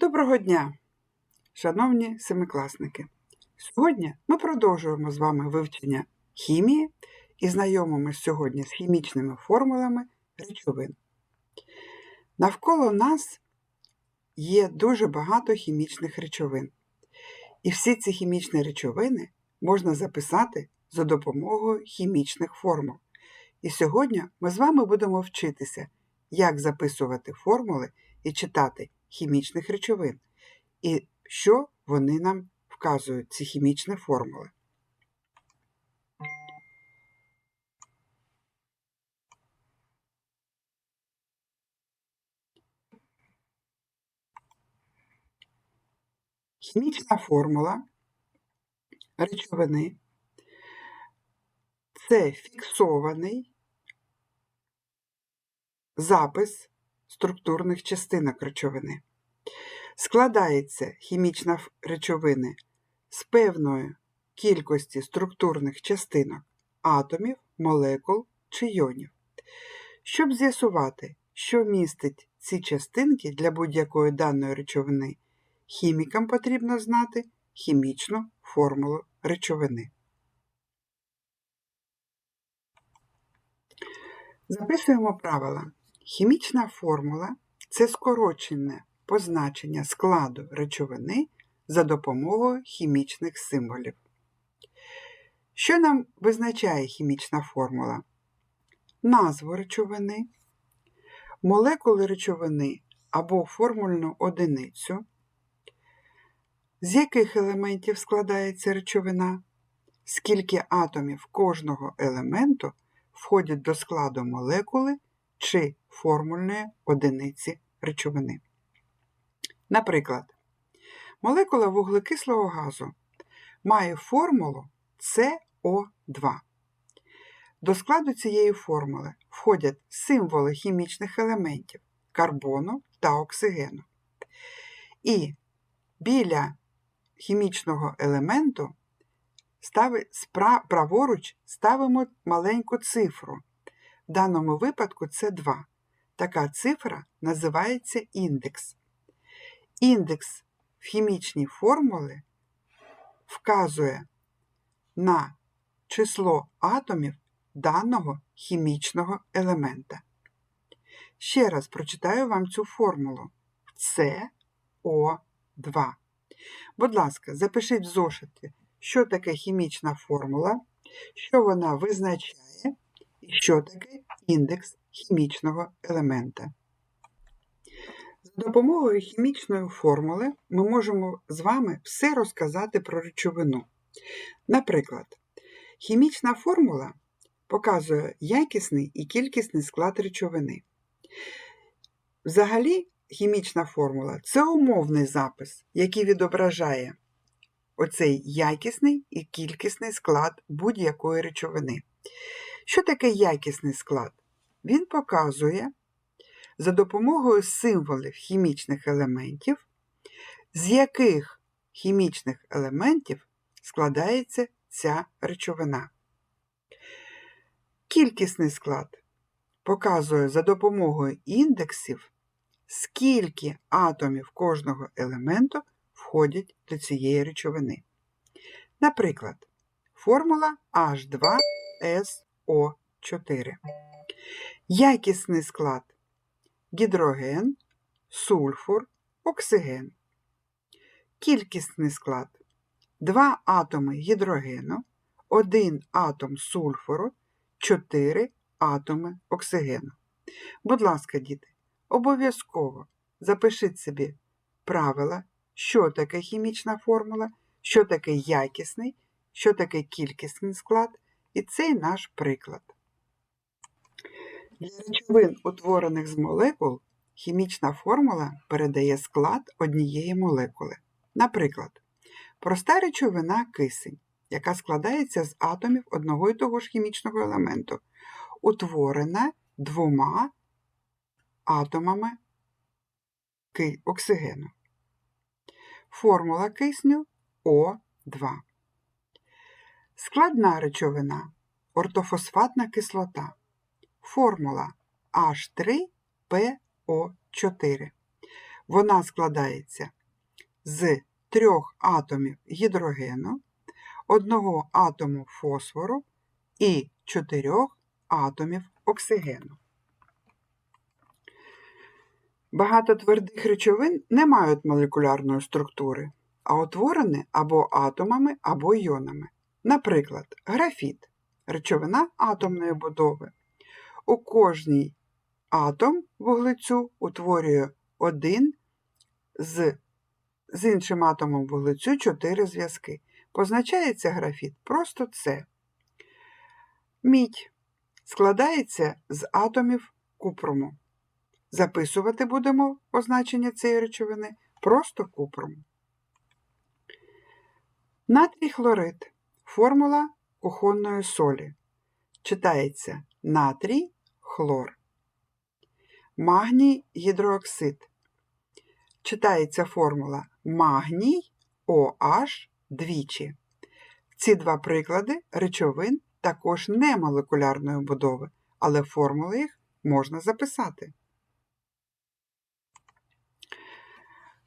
Доброго дня, шановні семикласники! Сьогодні ми продовжуємо з вами вивчення хімії і знайомимося сьогодні з хімічними формулами речовин. Навколо нас є дуже багато хімічних речовин. І всі ці хімічні речовини можна записати за допомогою хімічних формул. І сьогодні ми з вами будемо вчитися, як записувати формули і читати хімічних речовин, і що вони нам вказують, ці хімічні формули. Хімічна формула речовини це фіксований запис структурних частинок речовини. Складається хімічна речовини з певної кількості структурних частинок атомів, молекул чи йонів. Щоб з'ясувати, що містить ці частинки для будь-якої даної речовини, хімікам потрібно знати хімічну формулу речовини. Записуємо правила. Хімічна формула це скорочене позначення складу речовини за допомогою хімічних символів. Що нам визначає хімічна формула? Назву речовини, молекули речовини або формульну одиницю, з яких елементів складається речовина, скільки атомів кожного елементу входять до складу молекули чи формульної одиниці речовини. Наприклад, молекула вуглекислого газу має формулу СО2. До складу цієї формули входять символи хімічних елементів карбону та оксигену. І біля хімічного елементу праворуч ставимо маленьку цифру. В даному випадку це 2. Така цифра називається індекс. Індекс в хімічній формулі вказує на число атомів даного хімічного елемента. Ще раз прочитаю вам цю формулу СО2. Будь ласка, запишіть в зошиті, що таке хімічна формула, що вона визначає, і що таке індекс хімічного елемента. Допомогою хімічної формули ми можемо з вами все розказати про речовину. Наприклад, хімічна формула показує якісний і кількісний склад речовини. Взагалі, хімічна формула це умовний запис, який відображає оцей якісний і кількісний склад будь-якої речовини. Що таке якісний склад? Він показує за допомогою символів хімічних елементів, з яких хімічних елементів складається ця речовина. Кількісний склад показує за допомогою індексів, скільки атомів кожного елементу входять до цієї речовини. Наприклад, формула H2SO4. Якісний склад гідроген, сульфур, оксиген. Кількісний склад 2 атоми гідрогену, 1 атом сульфуру, 4 атоми оксигену. Будь ласка, діти, обов'язково запишіть собі правила, що таке хімічна формула, що таке якісний, що таке кількісний склад, і цей наш приклад. Для речовин, утворених з молекул, хімічна формула передає склад однієї молекули. Наприклад, проста речовина кисень, яка складається з атомів одного і того ж хімічного елементу, утворена двома атомами оксигену. Формула кисню О2. Складна речовина ортофосфатна кислота. Формула H3PO4. Вона складається з трьох атомів гідрогену, одного атому фосфору і чотирьох атомів оксигену. Багато твердих речовин не мають молекулярної структури, а утворені або атомами, або іонами. Наприклад, графіт речовина атомної будови. У кожній атом вуглецю утворює один з, з іншим атомом вуглецю чотири зв'язки. Позначається графіт просто С. Мідь складається з атомів купруму. Записувати будемо означення цієї речовини просто купрум. Натрій хлорид формула кухонної солі. Читається натрій хлор. Магній гідрооксид. Читається формула магній OH двічі. Ці два приклади речовин також не молекулярної будови, але формули їх можна записати.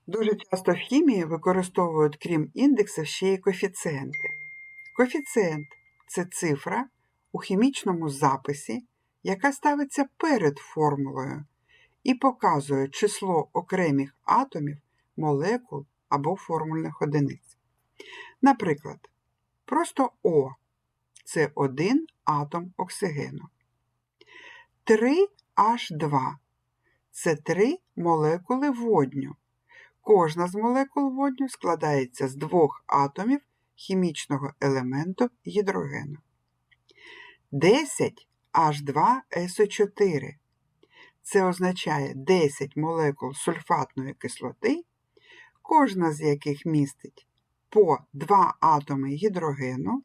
Дуже часто в хімії використовують, крім індексів, ще й коефіцієнти. Коефіцієнт це цифра у хімічному записі, яка ставиться перед формулою і показує число окремих атомів, молекул або формульних одиниць. Наприклад, просто О це один атом оксигену. 3H2 це три молекули водню. Кожна з молекул водню складається з двох атомів хімічного елементу гідрогену. 10 H2SO4. Це означає 10 молекул сульфатної кислоти, кожна з яких містить по 2 атоми гідрогену,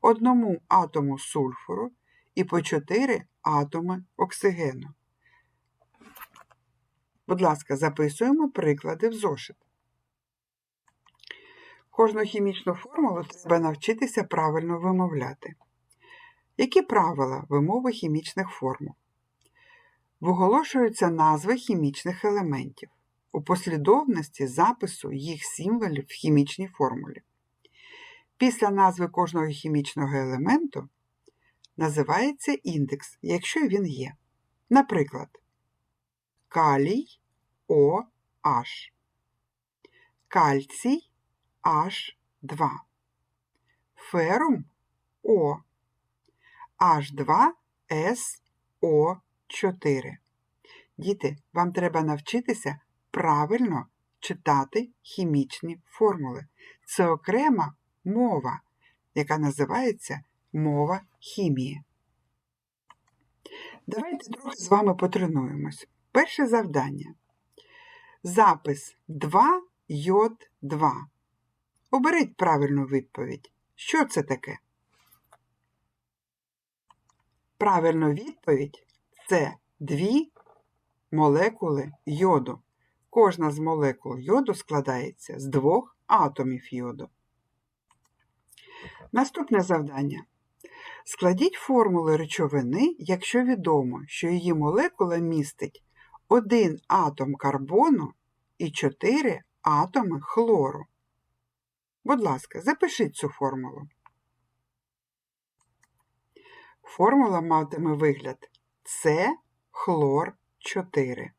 одному атому сульфуру і по 4 атоми оксигену. Будь ласка, записуємо приклади в зошит. Кожну хімічну формулу треба навчитися правильно вимовляти. Які правила вимови хімічних формул? Виголошуються назви хімічних елементів у послідовності запису їх символів в хімічній формулі. Після назви кожного хімічного елементу називається індекс, якщо він є. Наприклад, калій OH, кальцій H2, ферум О, H2SO4. Діти, вам треба навчитися правильно читати хімічні формули. Це окрема мова, яка називається мова хімії. Давайте трохи з вами потренуємось. Перше завдання. Запис 2 йод 2. Оберіть правильну відповідь. Що це таке? Правильна відповідь це дві молекули йоду. Кожна з молекул йоду складається з двох атомів йоду. Наступне завдання. Складіть формули речовини, якщо відомо, що її молекула містить один атом карбону і 4 атоми хлору. Будь ласка, запишіть цю формулу. Формула матиме вигляд С хлор 4.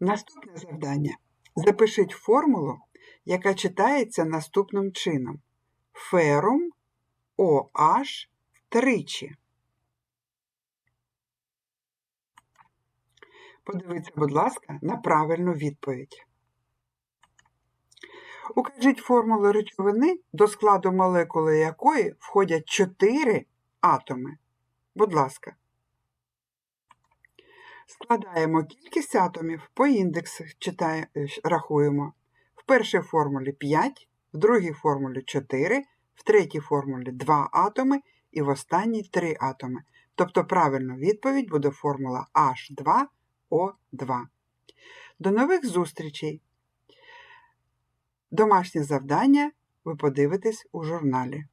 Наступне завдання. Запишіть формулу, яка читається наступним чином. Ферум OH тричі. Подивіться, будь ласка, на правильну відповідь. Укажіть формулу речовини, до складу молекули якої входять 4 атоми. Будь ласка. Складаємо кількість атомів по індексах читає, рахуємо. В першій формулі 5, в другій формулі 4, в третій формулі 2 атоми і в останній 3 атоми. Тобто правильна відповідь буде формула H2O2. До нових зустрічей! Домашнє завдання ви подивитесь у журналі.